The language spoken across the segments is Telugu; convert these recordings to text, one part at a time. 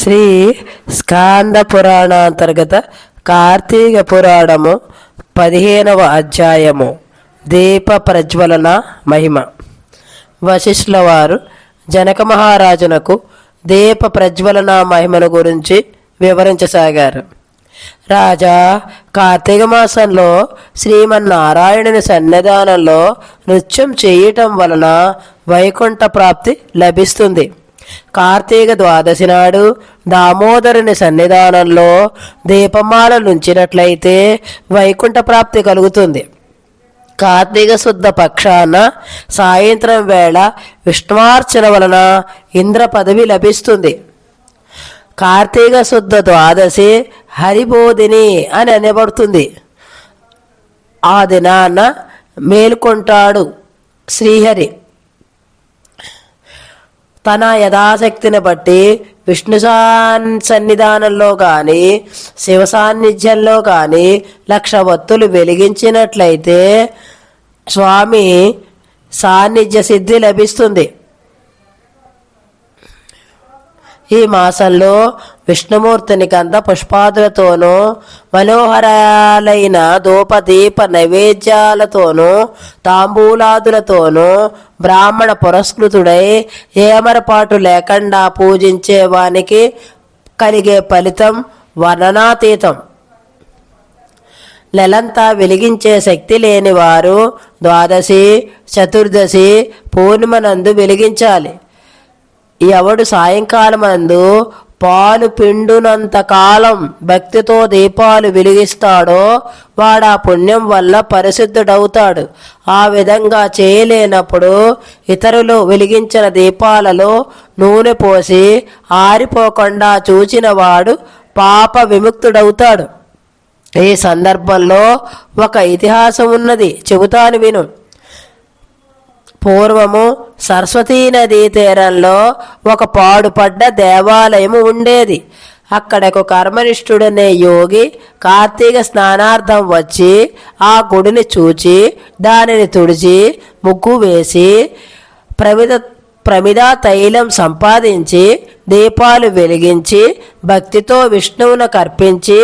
శ్రీ స్కాంద పురాణాంతర్గత కార్తీక పురాణము పదిహేనవ అధ్యాయము దీప ప్రజ్వలన మహిమ. వశిష్ఠుల వారు జనక మహారాజునకు దీప ప్రజ్వలన మహిమను గురించి వివరించసాగారు. రాజా కార్తీక మాసంలో శ్రీమన్నారాయణుని సన్నిధానంలో నృత్యం చేయటం వలన వైకుంఠ ప్రాప్తి లభిస్తుంది. కార్తీక ద్వాదశి నాడు దామోదరుని సన్నిధానంలో దీపమాల నుంచినట్లయితే వైకుంఠ ప్రాప్తి కలుగుతుంది. కార్తీక శుద్ధ పక్షాన సాయంత్రం వేళ విష్ణువార్చన వలన ఇంద్ర పదవి లభిస్తుంది. కార్తీక శుద్ధ ద్వాదశి హరిబోధిని అని అనబడుతుంది. ఆ దినాన మేల్కొంటాడు శ్రీహరి. తన యథాశక్తిని బట్టి విష్ణు సన్నిధానంలో కానీ శివ సాన్నిధ్యంలో కానీ లక్ష వత్తులు వెలిగించినట్లయితే స్వామి సాన్నిధ్య సిద్ధి లభిస్తుంది. ఈ మాసంలో విష్ణుమూర్తిని గంధ పుష్పాదులతోనూ మనోహరాలైన ధూపదీప నైవేద్యాలతోనూ తాంబూలాదులతోనూ బ్రాహ్మణ పురస్కృతుడై ఏమరపాటు లేకుండా పూజించేవానికి కలిగే ఫలితం వర్ణనాతీతం. నెలంతా వెలిగించే శక్తి లేని వారు ద్వాదశి చతుర్దశి పూర్ణిమనందు వెలిగించాలి. ఎవడు సాయంకాలమందు పాలు పిండునంత కాలం భక్తితో దీపాలు వెలిగిస్తాడో వాడు ఆ పుణ్యం వల్ల పరిశుద్ధుడవుతాడు. ఆ విధంగా చేయలేనప్పుడు ఇతరులు వెలిగించిన దీపాలలో నూనె పోసి ఆరిపోకుండా చూచిన వాడు పాప విముక్తుడవుతాడు. ఈ సందర్భంలో ఒక ఇతిహాసం ఉన్నది చెబుతాను విను. పూర్వము సరస్వతీ నదీ తీరంలో ఒక పాడుపడ్డ దేవాలయము ఉండేది. అక్కడకు కర్మనిష్ఠుడనే యోగి కార్తీక స్నానార్థం వచ్చి ఆ గుడిని చూచి దానిని తుడిచి ముగ్గు వేసి ప్రమిద ప్రమిదా తైలం సంపాదించి దీపాలు వెలిగించి భక్తితో విష్ణువును కర్పించి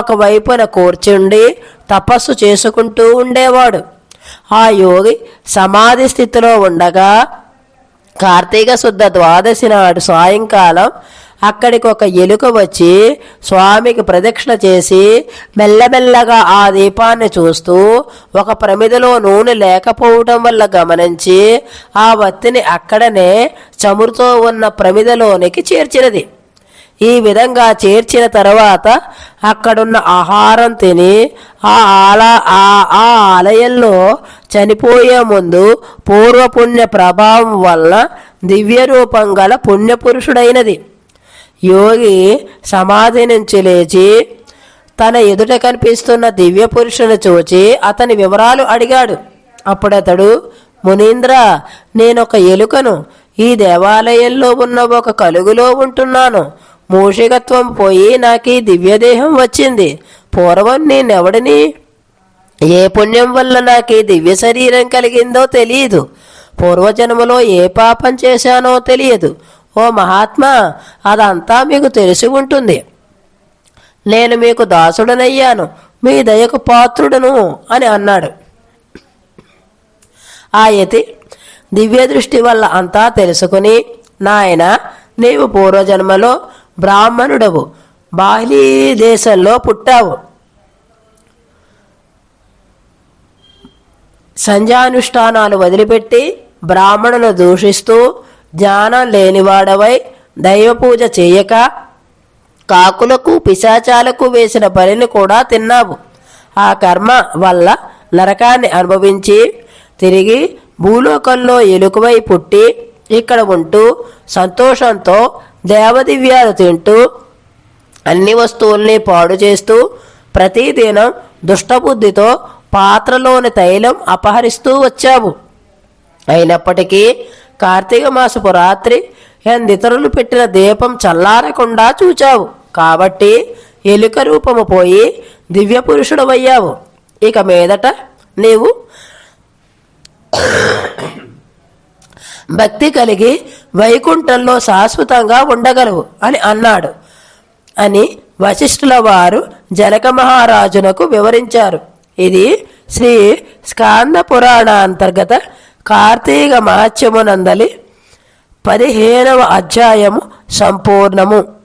ఒకవైపున కూర్చుండి తపస్సు చేసుకుంటూ ఉండేవాడు. ఆ యోగి సమాధి స్థితిలో ఉండగా కార్తీక శుద్ధ ద్వాదశి నాడు సాయంకాలం అక్కడికి ఒక ఎలుక వచ్చి స్వామికి ప్రదక్షిణ చేసి మెల్లమెల్లగా ఆ దీపాన్ని చూస్తూ ఒక ప్రమిదలో నూనె లేకపోవటం వల్ల గమనించి ఆ వత్తిని అక్కడనే చమురుతో ఉన్న ప్రమిదలోనికి చేర్చినది. ఈ విధంగా చేర్చిన తర్వాత అక్కడున్న ఆహారం తిని ఆ ఆల ఆ ఆ ఆలయంలో చనిపోయే ముందు పూర్వపుణ్య ప్రభావం వల్ల దివ్య రూపం గల పుణ్యపురుషుడైనది. యోగి సమాధి నుంచి లేచి తన ఎదుట కనిపిస్తున్న దివ్య పురుషుని చూచి అతని వివరాలు అడిగాడు. అప్పుడతడు మునీంద్ర నేనొక ఎలుకను ఈ దేవాలయంలో ఉన్న ఒక కలుగులో ఉంటున్నాను. మూషికత్వం పోయి నాకు దివ్యదేహం వచ్చింది. పూర్వం నేనెవడిని? ఏ పుణ్యం వల్ల నాకు ఈ దివ్య శరీరం కలిగిందో తెలియదు. పూర్వజన్మలో ఏ పాపం చేశానో తెలియదు. ఓ మహాత్మా అదంతా మీకు తెలిసి ఉంటుంది. నేను మీకు దాసుడనయ్యాను. మీ దయకు పాత్రుడను అని అన్నాడు. ఆ యతి దివ్య దృష్టి వల్ల అంతా తెలుసుకుని నాయన నీవు పూర్వజన్మలో బ్రాహ్మణుడవు. బాహ్లీ దేశంలో పుట్టావు. సంధ్యానుష్ఠానాలు వదిలిపెట్టి బ్రాహ్మణులు దూషిస్తూ జ్ఞానం లేనివాడవై దైవపూజ చేయక కాకులకు పిశాచాలకు వేసిన బలిని కూడా తిన్నావు. ఆ కర్మ వల్ల నరకాన్ని అనుభవించి తిరిగి భూలోకంలో ఎలుకవై పుట్టి ఇక్కడ ఉంటూ సంతోషంతో దేవదివ్యాలు తింటూ అన్ని వస్తువుల్ని పాడు చేస్తూ ప్రతిదినం దుష్టబుద్ధితో పాత్రలోని తైలం అపహరిస్తూ వచ్చావు అయినప్పటికీ కార్తీక మాసపు రాత్రి ఎందితరులు పెట్టిన దీపం చల్లారకుండా చూచావు. కాబట్టి ఎలుక రూపము పోయి దివ్య పురుషుడవయ్యావు ఇక మీదట నీవు భక్తి కలిగి వైకుంఠంలో శాశ్వతంగా ఉండగలవు అని అన్నాడు. అని వశిష్ఠుల వారు జనక మహారాజునకు వివరించారు. ఇది శ్రీ స్కాంద పురాణ అంతర్గత కార్తీక మహత్యమునందలి పదిహేనవ అధ్యాయము సంపూర్ణము.